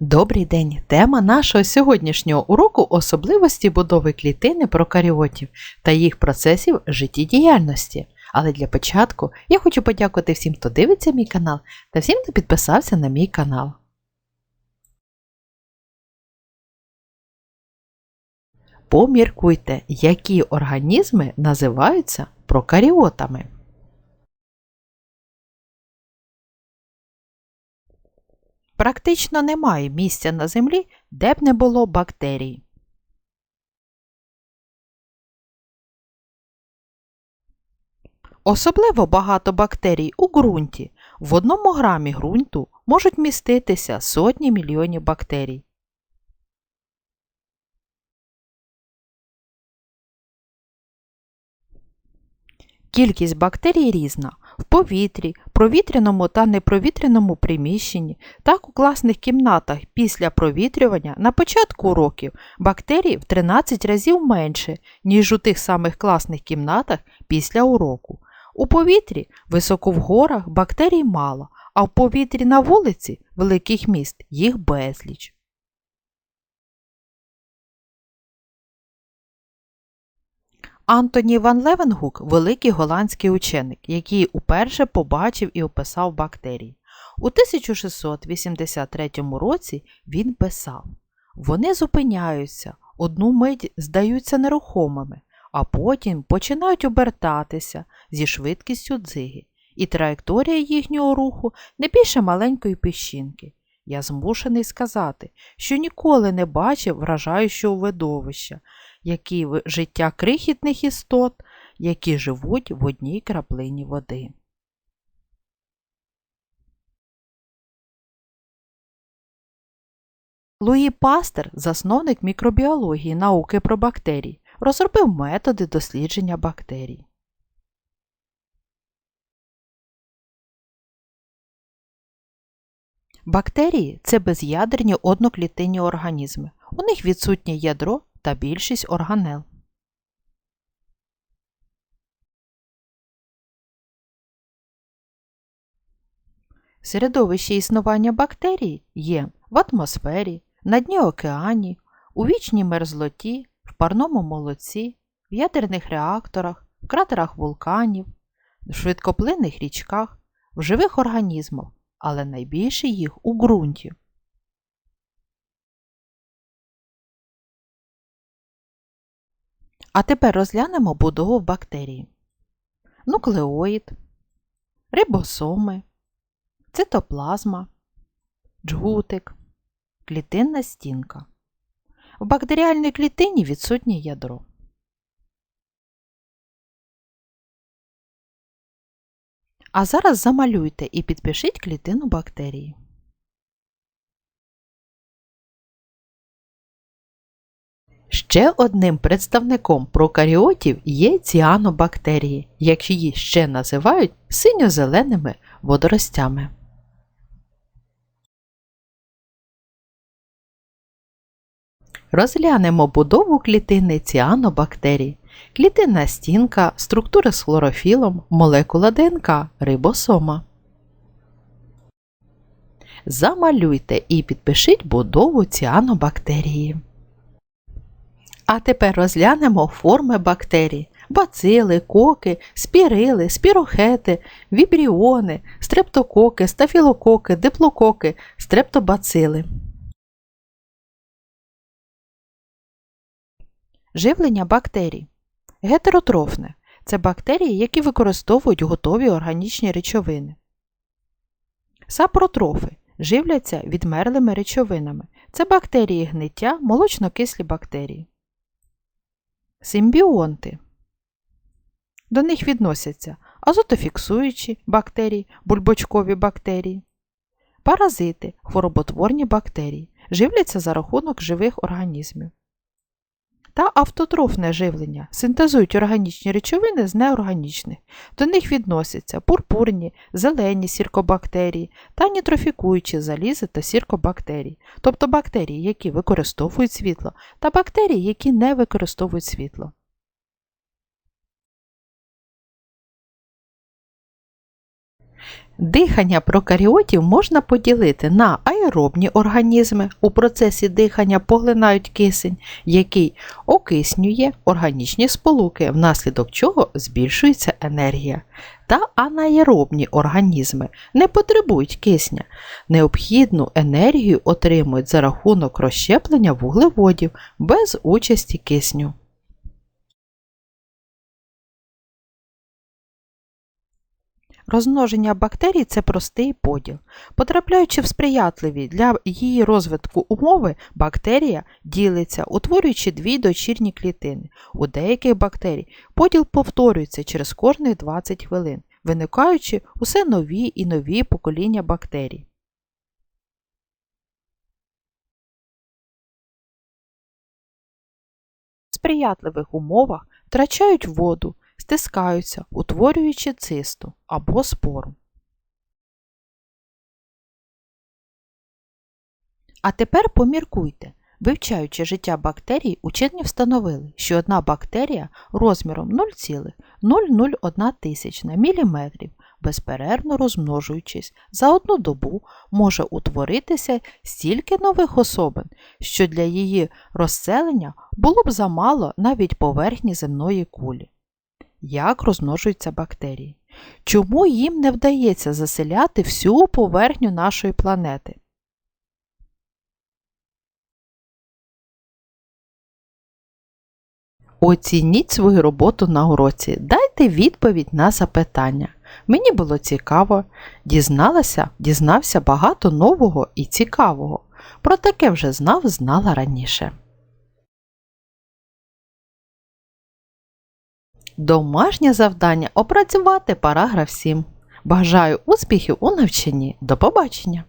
Добрий день! Тема нашого сьогоднішнього уроку особливості будови клітини прокаріотів та їх процесів життєдіяльності. Але для початку я хочу подякувати всім, хто дивиться мій канал та всім, хто підписався на мій канал. Поміркуйте, які організми називаються прокаріотами. Практично немає місця на землі, де б не було бактерій. Особливо багато бактерій у ґрунті. В одному грамі ґрунту можуть міститися сотні мільйонів бактерій. Кількість бактерій різна в повітрі, провітряному та непровітряному приміщенні, так у класних кімнатах після провітрювання на початку уроків бактерій в 13 разів менше, ніж у тих самих класних кімнатах після уроку. У повітрі високо в горах бактерій мало, а в повітрі на вулиці великих міст їх безліч. Антоні Ван Левенгук – великий голландський ученик, який уперше побачив і описав бактерії. У 1683 році він писав Вони зупиняються, одну мить здаються нерухомими, а потім починають обертатися зі швидкістю дзиги, і траєкторія їхнього руху не більше маленької піщинки. Я змушений сказати, що ніколи не бачив вражаючого видовища, які життя крихітних істот, які живуть в одній краплині води. Луї Пастер, засновник мікробіології науки про бактерії, розробив методи дослідження бактерій. Бактерії це без'ядерні одноклітинні організми. У них відсутнє ядро та більшість органел. Середовище існування бактерій є в атмосфері, на дні океані, у вічній мерзлоті, в парному молоці, в ядерних реакторах, в кратерах вулканів, в швидкоплинних річках, в живих організмах, але найбільше їх у ґрунті. А тепер розглянемо будову бактерії. Нуклеоїд, рибосоми, цитоплазма, джгутик, клітинна стінка. В бактеріальній клітині відсутнє ядро. А зараз замалюйте і підпишіть клітину бактерії. Ще одним представником прокаріотів є ціанобактерії, які ще називають синьо-зеленими водоростями. Розглянемо будову клітини ціанобактерій. Клітинна стінка, структура з хлорофілом, молекула ДНК, рибосома. Замалюйте і підпишіть будову ціанобактерії. А тепер розглянемо форми бактерій. Бацили, коки, спірили, спірохети, вібріони, стрептококи, стафілококи, диплококи, стрептобацили. Живлення бактерій. Гетеротрофне це бактерії, які використовують готові органічні речовини. Сапротрофи живляться відмерлими речовинами. Це бактерії гниття, молочнокислі бактерії. Симбіонти. До них відносяться азотофіксуючі бактерії, бульбочкові бактерії, паразити, хвороботворні бактерії, живляться за рахунок живих організмів. Та автотрофне живлення синтезують органічні речовини з неорганічних. До них відносяться пурпурні, зелені сіркобактерії та нітрофікуючі залізи та сіркобактерії, тобто бактерії, які використовують світло, та бактерії, які не використовують світло. Дихання прокаріотів можна поділити на аеробні організми. У процесі дихання поглинають кисень, який окиснює органічні сполуки, внаслідок чого збільшується енергія. Та анаеробні організми не потребують кисня. Необхідну енергію отримують за рахунок розщеплення вуглеводів без участі кисню. Розмноження бактерій це простий поділ. Потрапляючи в сприятливі для її розвитку умови, бактерія ділиться, утворюючи дві дочірні клітини. У деяких бактерій поділ повторюється через кожних 20 хвилин, виникаючи усе нові і нові покоління бактерій. В сприятливих умовах втрачають воду, стискаються, утворюючи цисту або спору. А тепер поміркуйте. Вивчаючи життя бактерій, учені встановили, що одна бактерія розміром 0,001 тисячна міліметрів, безперервно розмножуючись, за одну добу може утворитися стільки нових особин, що для її розселення було б замало навіть поверхні земної кулі. Як розмножуються бактерії? Чому їм не вдається заселяти всю поверхню нашої планети? Оцініть свою роботу на уроці. Дайте відповідь на запитання. Мені було цікаво, дізналася, дізнався багато нового і цікавого. Про таке вже знав, знала раніше. Домашнє завдання опрацювати параграф 7. Бажаю успіхів у навчанні. До побачення!